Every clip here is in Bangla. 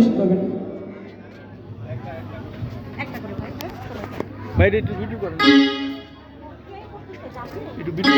মিষ্টি পাবেন বাইরে একটু ভিডিও করেন একটু ভিডিও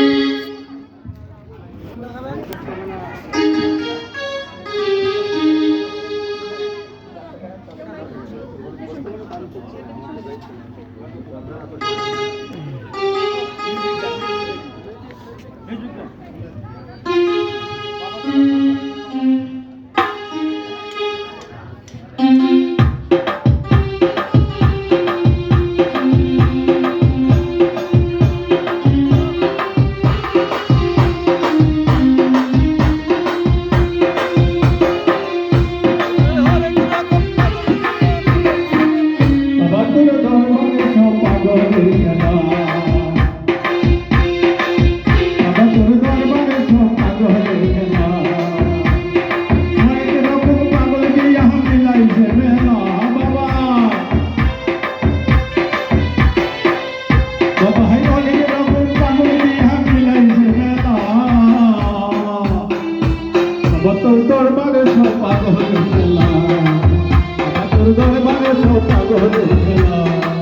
মনে সব পাগল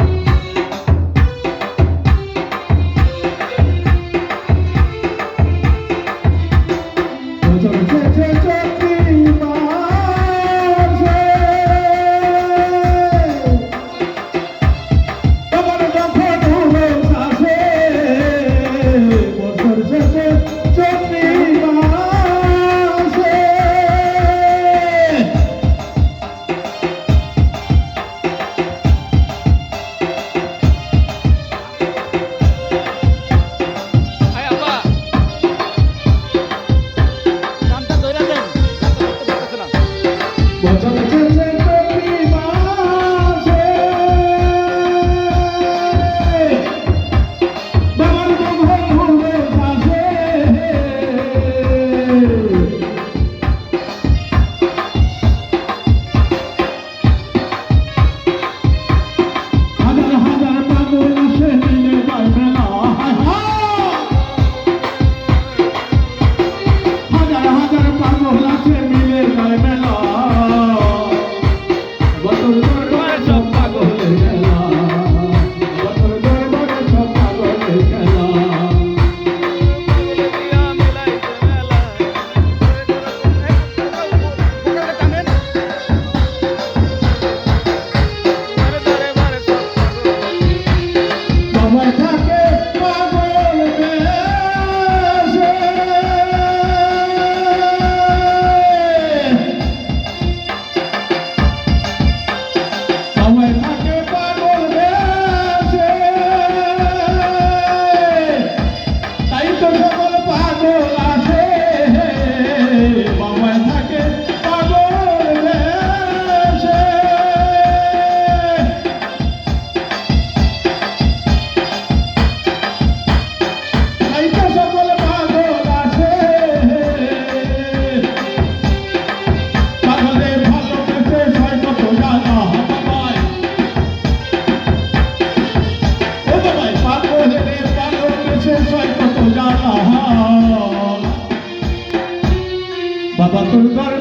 Por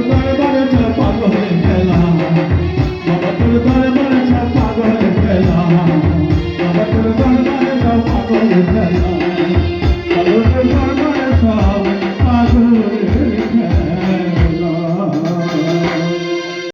Lord.